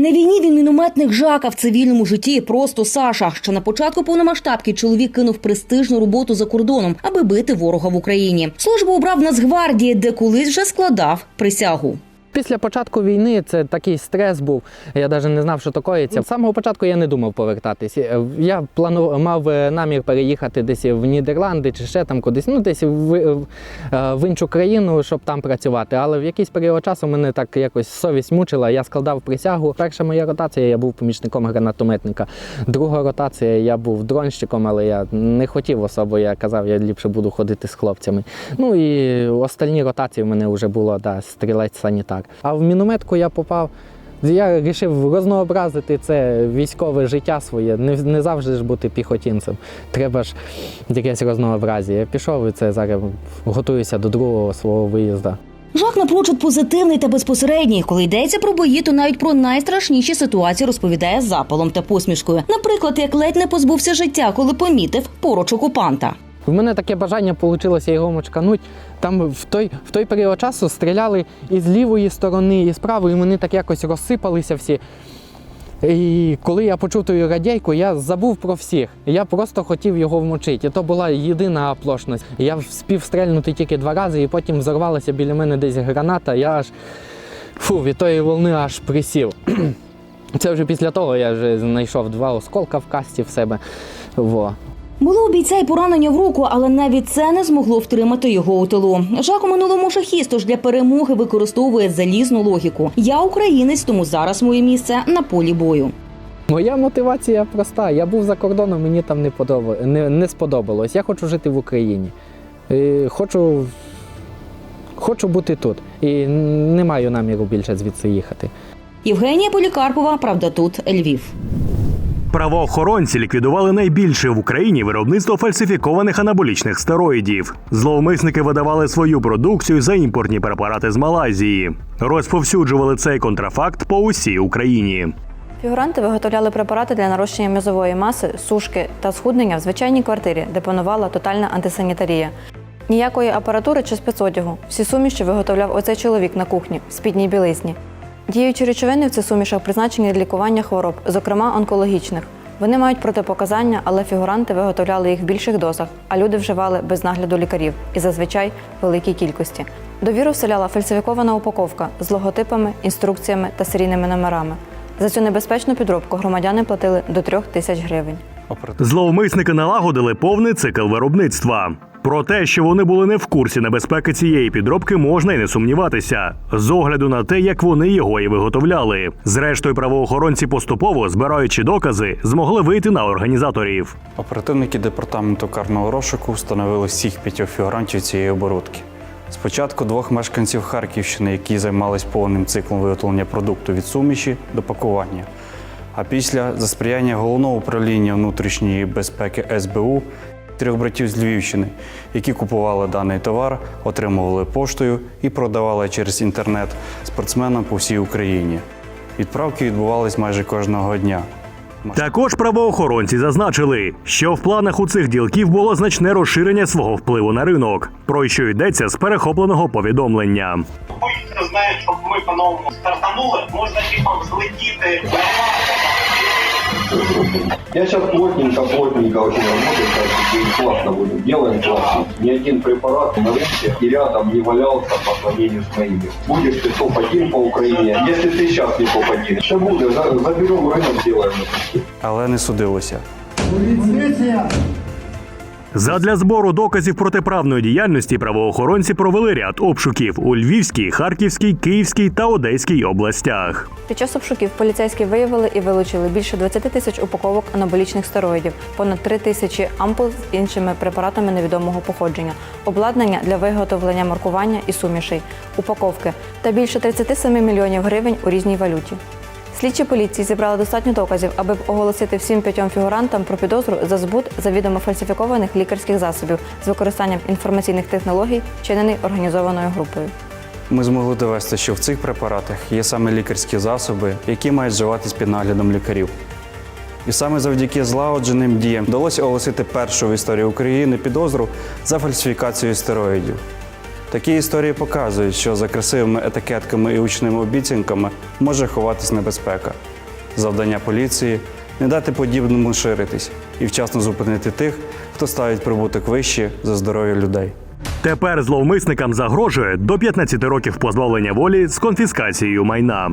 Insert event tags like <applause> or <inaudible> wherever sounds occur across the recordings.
На війні він мінометник Жака в цивільному житті просто Саша. Ще на початку повномасштабки чоловік кинув престижну роботу за кордоном, аби бити ворога в Україні. Службу обрав Нацгвардії, де колись вже складав присягу. Після початку війни це такий стрес був. Я навіть не знав, що такоїться. З самого початку я не думав повертатися. Я планував мав е, намір переїхати десь в Нідерланди чи ще там кудись, ну десь в, е, в іншу країну, щоб там працювати. Але в якийсь період часу мене так якось совість мучила. Я складав присягу. Перша моя ротація я був помічником гранатометника. Друга ротація я був дронщиком, але я не хотів особо. Я казав, я ліпше буду ходити з хлопцями. Ну і остальні ротації в мене вже було да, стрілець санітар. А в мінометку я попав. Я вирішив рознообразити це військове життя своє. Не, не завжди ж бути піхотінцем. Треба ж якесь разнообразі. Я пішов і це зараз готуюся до другого свого виїзду. Жак напрочуд позитивний та безпосередній. Коли йдеться про бої, то навіть про найстрашніші ситуації розповідає запалом та посмішкою. Наприклад, як ледь не позбувся життя, коли помітив поруч окупанта. У мене таке бажання вийшло його мочкануть. Там в той, в той період часу стріляли і з лівої сторони, і з правої, і вони так якось розсипалися всі. І коли я почув ту радійку, я забув про всіх. Я просто хотів його вмочити. І то була єдина оплошність. Я вспів стрельнути тільки два рази, і потім взорвалася біля мене десь граната. Я аж фу, від тої волни аж присів. <clears throat> Це вже після того я вже знайшов два осколка в касті в себе. Во. Було у бійця й поранення в руку, але навіть це не змогло втримати його у тилу. Жак у минулому шахіст, тож для перемоги використовує залізну логіку. Я українець, тому зараз моє місце на полі бою. Моя мотивація проста. Я був за кордоном, мені там не, подоба... не, не сподобалось. Я хочу жити в Україні. І хочу... хочу бути тут. І не маю наміру більше звідси їхати. Євгенія Полікарпова, правда, тут Львів. Правоохоронці ліквідували найбільше в Україні виробництво фальсифікованих анаболічних стероїдів. Зловмисники видавали свою продукцію за імпортні препарати з Малайзії. Розповсюджували цей контрафакт по усій Україні. Фігуранти виготовляли препарати для нарощення м'язової маси, сушки та схуднення в звичайній квартирі, де панувала тотальна антисанітарія. Ніякої апаратури чи спецодягу. Всі суміші виготовляв оцей чоловік на кухні в спідній білизні. Діючі речовини в цих сумішах призначені для лікування хвороб, зокрема онкологічних. Вони мають протипоказання, але фігуранти виготовляли їх в більших дозах, а люди вживали без нагляду лікарів і зазвичай в великій кількості. Довіру вселяла фальсифікована упаковка з логотипами, інструкціями та серійними номерами. За цю небезпечну підробку громадяни платили до трьох тисяч гривень. Зловмисники налагодили повний цикл виробництва. Про те, що вони були не в курсі небезпеки цієї підробки, можна й не сумніватися, з огляду на те, як вони його і виготовляли. Зрештою, правоохоронці поступово, збираючи докази, змогли вийти на організаторів. Оперативники департаменту карного розшуку встановили всіх п'ятьох фігурантів цієї оборудки. Спочатку двох мешканців Харківщини, які займались повним циклом виготовлення продукту від суміші до пакування. А після за сприяння головного управління внутрішньої безпеки СБУ трьох братів з Львівщини, які купували даний товар, отримували поштою і продавали через інтернет спортсменам по всій Україні. Відправки відбувались майже кожного дня. Також правоохоронці зазначили, що в планах у цих ділків було значне розширення свого впливу на ринок, про що йдеться з перехопленого повідомлення. Хочеться, знаєш, щоб ми по-новому стартанули, можна типом злетіти. Я сейчас плотненько, плотненько очень работаю, кстати, и классно будем, делаем классно. Ни один препарат на рынке и рядом не валялся по сравнению с моими. Будешь ты топ-1 по Украине, если ты сейчас не топ-1. Еще буду, за- заберем рынок, сделаем это. Але не судилося. Задля збору доказів протиправної діяльності правоохоронці провели ряд обшуків у Львівській, Харківській, Київській та Одеській областях. Під час обшуків поліцейські виявили і вилучили більше 20 тисяч упаковок анаболічних стероїдів, понад 3 тисячі ампул з іншими препаратами невідомого походження, обладнання для виготовлення маркування і сумішей, упаковки та більше 37 мільйонів гривень у різній валюті. Слідчі поліції зібрали достатньо доказів, аби оголосити всім п'ятьом фігурантам про підозру за збут завідомо фальсифікованих лікарських засобів з використанням інформаційних технологій, вчинений організованою групою. Ми змогли довести, що в цих препаратах є саме лікарські засоби, які мають вживатись під наглядом лікарів. І саме завдяки злагодженим діям вдалося оголосити першу в історії України підозру за фальсифікацію стероїдів. Такі історії показують, що за красивими етикетками і учними обіцянками може ховатись небезпека. Завдання поліції не дати подібному ширитись і вчасно зупинити тих, хто ставить прибуток вище за здоров'я людей. Тепер зловмисникам загрожує до 15 років позбавлення волі з конфіскацією майна.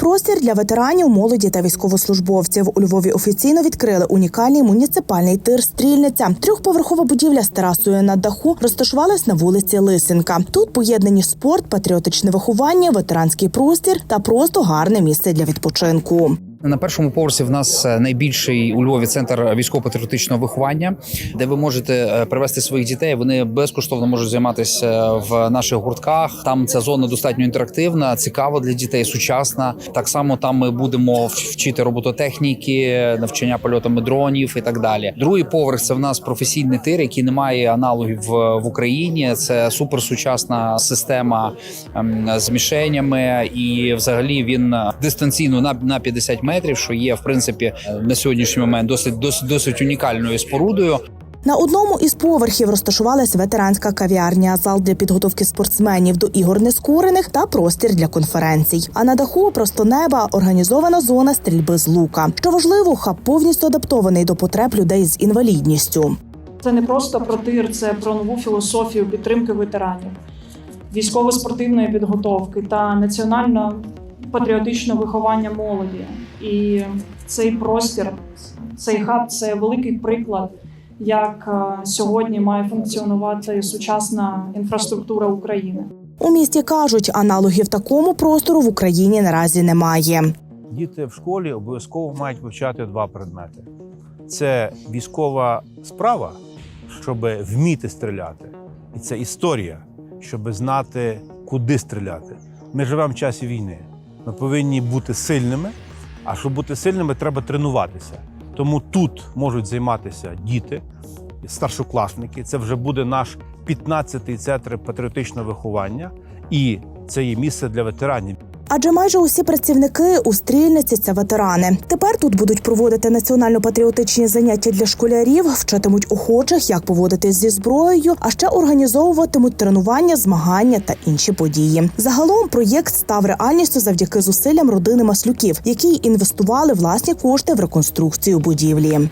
Простір для ветеранів, молоді та військовослужбовців у Львові офіційно відкрили унікальний муніципальний тир Стрільниця. Трьохповерхова будівля з терасою на даху розташувалась на вулиці Лисенка. Тут поєднані спорт, патріотичне виховання, ветеранський простір та просто гарне місце для відпочинку. На першому поверсі в нас е, найбільший у Львові центр військово-патріотичного виховання, де ви можете е, привести своїх дітей. Вони безкоштовно можуть займатися в наших гуртках. Там ця зона достатньо інтерактивна, цікава для дітей, сучасна. Так само там ми будемо вчити робототехніки, навчання польотами дронів і так далі. Другий поверх це в нас професійний тир, який не має аналогів в, Україні. Це суперсучасна система ем, з мішенями, і взагалі він е, дистанційно на 50 метрів, що є в принципі на сьогоднішній момент досить досить досить унікальною спорудою. На одному із поверхів розташувалась ветеранська кав'ярня, зал для підготовки спортсменів до ігор нескорених та простір для конференцій. А на даху просто неба організована зона стрільби з лука. Що важливо, хаб повністю адаптований до потреб людей з інвалідністю. Це не просто про тир, це про нову філософію підтримки ветеранів, військово-спортивної підготовки та національно-патріотичного виховання молоді. І цей простір, цей хаб це великий приклад, як е, сьогодні має функціонувати сучасна інфраструктура України. У місті кажуть, аналогів такому простору в Україні наразі немає. Діти в школі обов'язково мають вивчати два предмети: це військова справа, щоб вміти стріляти, і це історія, щоб знати, куди стріляти. Ми живемо в часі війни. Ми повинні бути сильними. А щоб бути сильними, треба тренуватися. Тому тут можуть займатися діти, старшокласники. Це вже буде наш 15-й центр патріотичного виховання, і це є місце для ветеранів. Адже майже усі працівники у стрільниці це ветерани. Тепер тут будуть проводити національно-патріотичні заняття для школярів, вчитимуть охочих, як поводитись зі зброєю, а ще організовуватимуть тренування, змагання та інші події. Загалом проєкт став реальністю завдяки зусиллям родини Маслюків, які інвестували власні кошти в реконструкцію будівлі.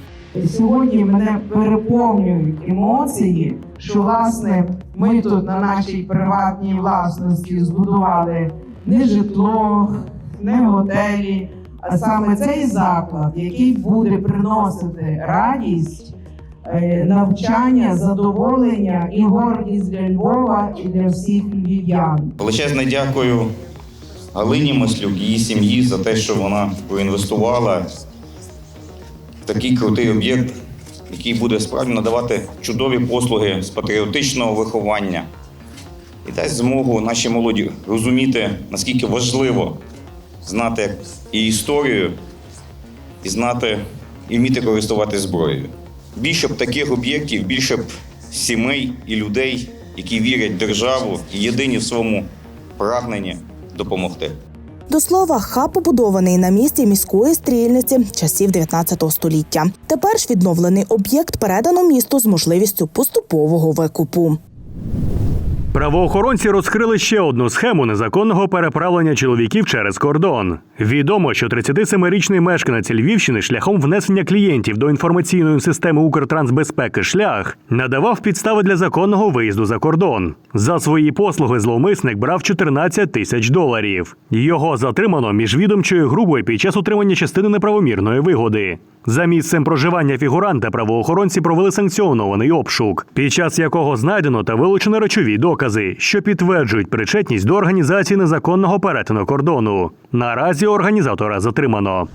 Сьогодні мене переповнюють емоції, що власне ми тут на нашій приватній власності збудували не житло, не готелі, а саме цей заклад, який буде приносити радість, е, навчання, задоволення і гордість для Львова і для всіх львів'ян. Величезне дякую Галині Маслюк, її сім'ї за те, що вона проінвестувала в такий крутий об'єкт, який буде справді надавати чудові послуги з патріотичного виховання дасть змогу нашій молоді розуміти, наскільки важливо знати і історію, і знати, і вміти користуватися зброєю. Більше б таких об'єктів, більше б сімей і людей, які вірять в державу і єдині в своєму прагненні допомогти. До слова, хаб побудований на місці міської стрільниці часів 19 століття. Тепер ж відновлений об'єкт передано місту з можливістю поступового викупу. Правоохоронці розкрили ще одну схему незаконного переправлення чоловіків через кордон. Відомо, що 37-річний мешканець Львівщини шляхом внесення клієнтів до інформаційної системи Укртрансбезпеки шлях надавав підстави для законного виїзду за кордон. За свої послуги зловмисник брав 14 тисяч доларів. Його затримано міжвідомчою групою під час утримання частини неправомірної вигоди. За місцем проживання фігуранта правоохоронці провели санкціонований обшук, під час якого знайдено та вилучено речові докази, що підтверджують причетність до організації незаконного перетину кордону. Наразі організатора затримано.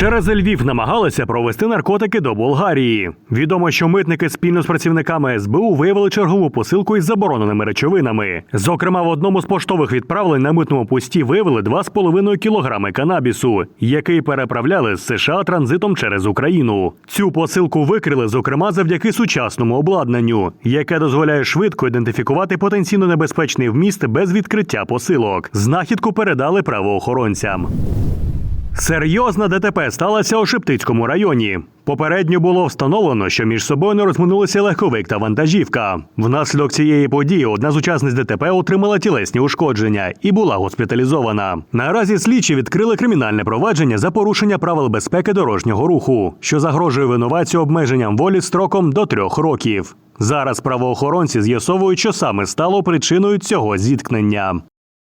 Через Львів намагалися провести наркотики до Болгарії. Відомо, що митники спільно з працівниками СБУ виявили чергову посилку із забороненими речовинами. Зокрема, в одному з поштових відправлень на митному пусті виявили 2,5 кілограми канабісу, який переправляли з США транзитом через Україну. Цю посилку викрили, зокрема, завдяки сучасному обладнанню, яке дозволяє швидко ідентифікувати потенційно небезпечний вміст без відкриття посилок. Знахідку передали правоохоронцям. Серйозна ДТП сталася у Шептицькому районі. Попередньо було встановлено, що між собою не розминулися легковик та вантажівка. Внаслідок цієї події одна з учасниць ДТП отримала тілесні ушкодження і була госпіталізована. Наразі слідчі відкрили кримінальне провадження за порушення правил безпеки дорожнього руху, що загрожує винуватцю обмеженням волі строком до трьох років. Зараз правоохоронці з'ясовують, що саме стало причиною цього зіткнення.